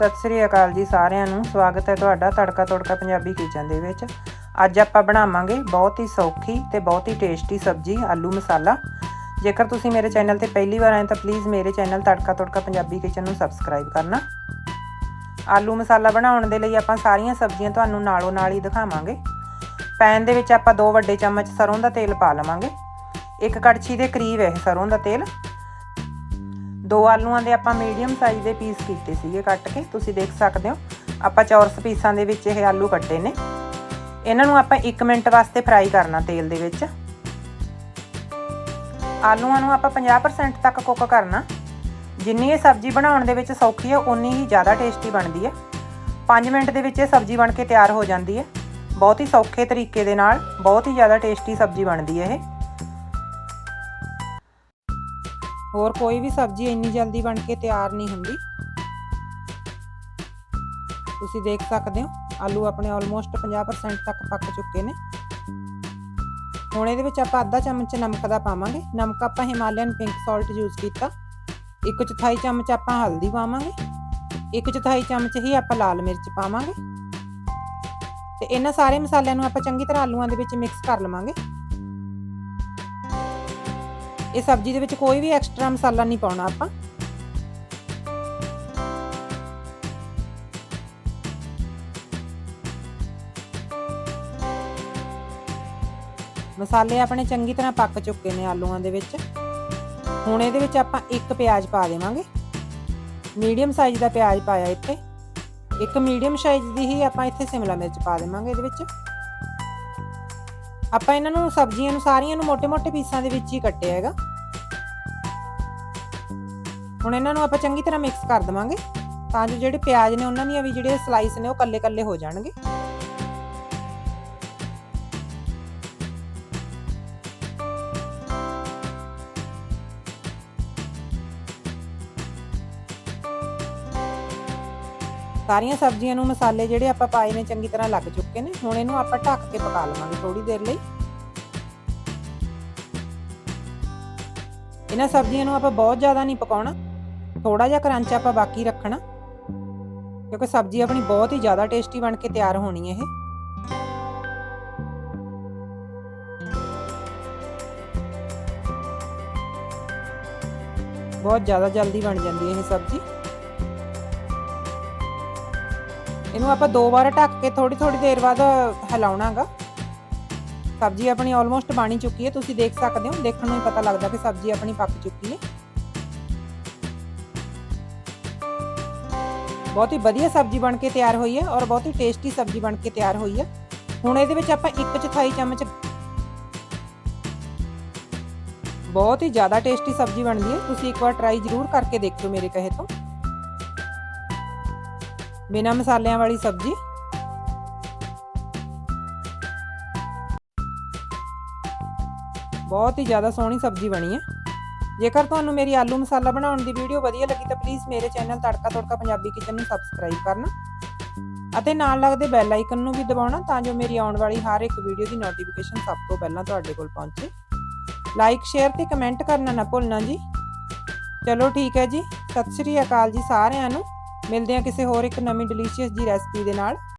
ਸਤਿ ਸ੍ਰੀ ਅਕਾਲ ਜੀ ਸਾਰਿਆਂ ਨੂੰ। ਸਵਾਗਤ ਹੈ ਤੁਹਾਡਾ ਤੜਕਾ ਤੜਕਾ ਪੰਜਾਬੀ ਕਿਚਨ ਦੇ ਵਿੱਚ। ਅੱਜ ਆਪਾਂ ਬਣਾਵਾਂਗੇ ਬਹੁਤ ਹੀ ਸੌਖੀ ਤੇ ਬਹੁਤ ਹੀ ਟੇਸਟੀ ਸਬਜ਼ੀ ਆਲੂ ਮਸਾਲਾ। ਜੇਕਰ ਤੁਸੀਂ ਮੇਰੇ ਚੈਨਲ ਤੇ ਪਹਿਲੀ ਵਾਰ ਆਏ ਤਾਂ ਪਲੀਜ਼ ਮੇਰੇ ਚੈਨਲ ਤੜਕਾ ਤੜਕਾ ਪੰਜਾਬੀ ਕਿਚਨ ਨੂੰ ਸਬਸਕ੍ਰਾਈਬ ਕਰਨਾ। ਆਲੂ ਮਸਾਲਾ ਬਣਾਉਣ ਦੇ ਲਈ ਆਪਾਂ ਸਾਰੀਆਂ ਸਬਜ਼ੀਆਂ ਤੁਹਾਨੂੰ ਨਾਲੋਂ ਨਾਲ ਹੀ ਦਿਖਾਵਾਂਗੇ। ਪੈਨ ਦੇ ਵਿੱਚ ਆਪਾਂ 2 ਵੱਡੇ ਚਮਚ ਸਰੋਂ ਦਾ ਤੇਲ ਪਾ ਲਵਾਂਗੇ। ਇੱਕ ਕੜਛੀ ਦੇ ਕਰੀਬ ਹੈ ਸਰੋਂ ਦਾ ਤੇਲ। ਦੋ ਆਲੂਆਂ ਦੇ ਆਪਾਂ ਮੀਡੀਅਮ ਸਾਈਜ਼ ਦੇ ਪੀਸ ਕੀਤੇ ਸੀਗੇ ਕੱਟ ਕੇ, ਤੁਸੀਂ ਦੇਖ ਸਕਦੇ ਹੋ। ਆਪਾਂ ਚੌਰਸ ਪੀਸਾਂ ਦੇ ਵਿੱਚ ਇਹ ਆਲੂ ਕੱਟੇ ਨੇ। ਇਹਨਾਂ ਨੂੰ ਆਪਾਂ 1 ਮਿੰਟ ਵਾਸਤੇ ਫਰਾਈ ਕਰਨਾ ਤੇਲ ਦੇ ਵਿੱਚ। ਆਲੂਆਂ ਨੂੰ ਆਪਾਂ 50% ਤੱਕ ਕੁੱਕ ਕਰਨਾ। ਜਿੰਨੀ ਇਹ ਸਬਜ਼ੀ ਬਣਾਉਣ ਦੇ ਵਿੱਚ ਸੌਖੀ ਹੈ ਉਨੀ ਹੀ ਜ਼ਿਆਦਾ ਟੇਸਟੀ ਬਣਦੀ ਹੈ 5 ਮਿੰਟ ਦੇ ਵਿੱਚ ਇਹ ਸਬਜ਼ੀ ਬਣ ਕੇ ਤਿਆਰ ਹੋ ਜਾਂਦੀ ਹੈ ਬਹੁਤ ਹੀ ਸੌਖੇ ਤਰੀਕੇ ਦੇ ਨਾਲ ਬਹੁਤ ਹੀ ਜ਼ਿਆਦਾ ਟੇਸਟੀ ਸਬਜ਼ੀ ਬਣਦੀ ਹੈ ਇਹ। ਹੋਰ ਕੋਈ ਵੀ ਸਬਜ਼ੀ ਇੰਨੀ ਜਲਦੀ ਬਣ ਕੇ ਤਿਆਰ ਨਹੀਂ ਹੁੰਦੀ। ਤੁਸੀਂ ਦੇਖ ਸਕਦੇ ਹੋ, ਆਲੂ ਆਪਣੇ ਆਲਮੋਸਟ 50% ਤੱਕ ਪੱਕ ਚੁੱਕੇ ਨੇ। ਹੁਣ ਇਹਦੇ ਵਿੱਚ ਆਪਾਂ ਅੱਧਾ ਚਮਚ ਨਮਕ ਦਾ ਪਾਵਾਂਗੇ। ਨਮਕ ਆਪਾਂ ਹਿਮਾਲਯਨ ਪਿੰਕ ਸਾਲਟ ਯੂਜ਼ ਕੀਤਾ। ਇੱਕ ਚੌਥਾਈ ਚਮਚ ਆਪਾਂ ਹਲਦੀ ਪਾਵਾਂਗੇ। ਇੱਕ ਚੌਥਾਈ ਚਮਚ ਹੀ ਆਪਾਂ ਲਾਲ ਮਿਰਚ ਪਾਵਾਂਗੇ। ਤੇ ਇਹਨਾਂ ਸਾਰੇ ਮਸਾਲਿਆਂ ਨੂੰ ਆਪਾਂ ਚੰਗੀ ਤਰ੍ਹਾਂ ਆਲੂਆਂ ਦੇ ਵਿੱਚ ਮਿਕਸ ਕਰ ਲਵਾਂਗੇ। ਇਹ ਸਬਜ਼ੀ ਦੇ ਵਿੱਚ ਕੋਈ ਵੀ ਐਕਸਟਰਾ ਮਸਾਲਾ ਨਹੀਂ ਪਾਉਣਾ ਆਪਾਂ। ਮਸਾਲੇ ਆਪਣੇ ਚੰਗੀ ਤਰ੍ਹਾਂ ਪੱਕ ਚੁੱਕੇ ਨੇ ਆਲੂਆਂ ਦੇ ਵਿੱਚ। ਹੁਣ ਇਹਦੇ ਵਿੱਚ ਆਪਾਂ ਇੱਕ ਪਿਆਜ਼ ਪਾ ਦੇਵਾਂਗੇ। ਮੀਡੀਅਮ ਸਾਈਜ਼ ਦਾ ਪਿਆਜ਼ ਪਾਇਆ ਇੱਥੇ। ਇੱਕ ਮੀਡੀਅਮ ਸਾਈਜ਼ ਦੀ ਹੀ ਆਪਾਂ ਇੱਥੇ ਸ਼ਿਮਲਾ ਮਿਰਚ ਪਾ ਦੇਵਾਂਗੇ ਇਹਦੇ ਵਿੱਚ। ਆਪਾਂ ਇਹਨਾਂ ਨੂੰ ਸਬਜ਼ੀਆਂ ਨੂੰ ਸਾਰੀਆਂ ਨੂੰ ਮੋٹے-ਮੋٹے ਪੀਸਾਂ ਦੇ ਵਿੱਚ ਹੀ ਕੱਟਿਆ ਹੈਗਾ। ਹੁਣ ਇਹਨਾਂ ਨੂੰ ਆਪਾਂ ਚੰਗੀ ਤਰ੍ਹਾਂ ਮਿਕਸ ਕਰ ਦਵਾਂਗੇ ਤਾਂ ਜੋ ਜਿਹੜੇ ਪਿਆਜ਼ ਨੇ ਉਹਨਾਂ ਦੀਆਂ ਵੀ ਜਿਹੜੇ ਸਲਾਈਸ ਨੇ ਉਹ ਕੱਲੇ-ਕੱਲੇ ਹੋ ਜਾਣਗੇ। ਸਾਰੀਆਂ ਸਬਜ਼ੀਆਂ ਨੂੰ ਮਸਾਲੇ ਜਿਹੜੇ ਆਪਾਂ ਪਾਏ ਨੇ ਚੰਗੀ ਤਰ੍ਹਾਂ ਲੱਗ ਚੁੱਕੇ ਨੇ, ਹੁਣ ਇਹਨੂੰ ਆਪਾਂ ਢੱਕ ਕੇ ਪਕਾ ਲਵਾਂਗੇ ਥੋੜੀ ਦੇਰ ਲਈ। ਇਹਨਾਂ ਸਬਜ਼ੀਆਂ ਨੂੰ ਆਪਾਂ ਬਹੁਤ ਜ਼ਿਆਦਾ ਨਹੀਂ ਪਕਾਉਣਾ ਥੋੜਾ ਜਿਹਾ ਕਰੰਚ ਆਪਾਂ ਬਾਕੀ ਰੱਖਣਾ, ਕਿਉਂਕਿ ਸਬਜ਼ੀ ਆਪਣੀ ਬਹੁਤ ਹੀ ਜ਼ਿਆਦਾ ਟੇਸਟੀ ਬਣ ਕੇ ਤਿਆਰ ਹੋਣੀ ਹੈ ਇਹ। ਬਹੁਤ ਜ਼ਿਆਦਾ ਜਲਦੀ ਬਣ ਜਾਂਦੀ ਹੈ ਇਹ ਸਬਜ਼ੀ। ਇਹਨੂੰ ਆਪਾਂ ਦੋ ਵਾਰ ਢੱਕ ਕੇ ਥੋੜੀ ਥੋੜੀ ਦੇਰ ਬਾਅਦ ਹਿਲਾਉਣਾਗਾ। ਸਬਜ਼ੀ ਆਪਣੀ ਆਲਮੋਸਟ ਬਣੀ ਚੁੱਕੀ ਹੈ, ਤੁਸੀਂ ਦੇਖ ਸਕਦੇ ਹੋ, ਦੇਖਣ ਨੂੰ ਹੀ ਪਤਾ ਲੱਗਦਾ ਕਿ ਸਬਜ਼ੀ ਆਪਣੀ ਪੱਕ ਚੁੱਕੀ ਹੈ। ਬਹੁਤ ਹੀ ਵਧੀਆ ਸਬਜ਼ੀ ਬਣ ਕੇ ਤਿਆਰ ਹੋਈ ਹੈ ਔਰ ਬਹੁਤ ਹੀ ਟੇਸਟੀ ਸਬਜ਼ੀ ਬਣ ਕੇ ਤਿਆਰ ਹੋਈ ਹੈ। ਹੁਣ ਇਹਦੇ ਵਿੱਚ ਆਪਾਂ ਇੱਕ ਚੌਥਾਈ ਚਮਚ ਬਹੁਤ ਹੀ ਜ਼ਿਆਦਾ ਟੇਸਟੀ ਸਬਜ਼ੀ ਬਣਦੀ ਹੈ, ਤੁਸੀਂ ਇੱਕ ਵਾਰ ਟਰਾਈ ਜ਼ਰੂਰ ਕਰਕੇ ਦੇਖਿਓ ਮੇਰੇ ਕਹੇ ਤੋਂ। ਬਿਨਾਂ ਮਸਾਲਿਆਂ ਵਾਲੀ ਸਬਜ਼ੀ। ਬਹੁਤ ਹੀ ਜ਼ਿਆਦਾ ਸੋਹਣੀ ਸਬਜ਼ੀ ਬਣੀ ਹੈ। ਜੇਕਰ ਤੁਹਾਨੂੰ ਮੇਰੀ ਆਲੂ ਮਸਾਲਾ ਬਣਾਉਣ ਦੀ ਵੀਡੀਓ ਵਧੀਆ ਲੱਗੀ ਤਾਂ ਪਲੀਜ਼ ਮੇਰੇ ਚੈਨਲ ਤੜਕਾ ਤੜਕਾ ਪੰਜਾਬੀ ਕਿਚਨ ਨੂੰ ਸਬਸਕ੍ਰਾਈਬ ਕਰਨਾ। ਅਤੇ ਨਾਲ ਲੱਗਦੇ ਬੈਲ ਆਈਕਨ ਨੂੰ ਵੀ ਦਬਾਉਣਾ ਤਾਂ ਜੋ ਮੇਰੀ ਆਉਣ ਵਾਲੀ ਹਰ ਇੱਕ ਵੀਡੀਓ ਦੀ ਨੋਟੀਫਿਕੇਸ਼ਨ ਸਭ ਤੋਂ ਪਹਿਲਾਂ ਤੁਹਾਡੇ ਕੋਲ ਪਹੁੰਚੇ। ਲਾਈਕ ਸ਼ੇਅਰ ਤੇ ਕਮੈਂਟ ਕਰਨਾ ਨਾ ਭੁੱਲਣਾ ਜੀ। ਚਲੋ ਠੀਕ ਹੈ ਜੀ। ਸਤਿ ਸ੍ਰੀ ਅਕਾਲ ਜੀ ਸਾਰਿਆਂ ਨੂੰ। ਮਿਲਦੇ ਹਾਂ ਕਿਸੇ ਹੋਰ ਇੱਕ ਨਵੀਂ ਡਿਲੀਸ਼ੀਅਸ ਜੀ ਰੈਸਪੀ ਦੇ ਨਾਲ।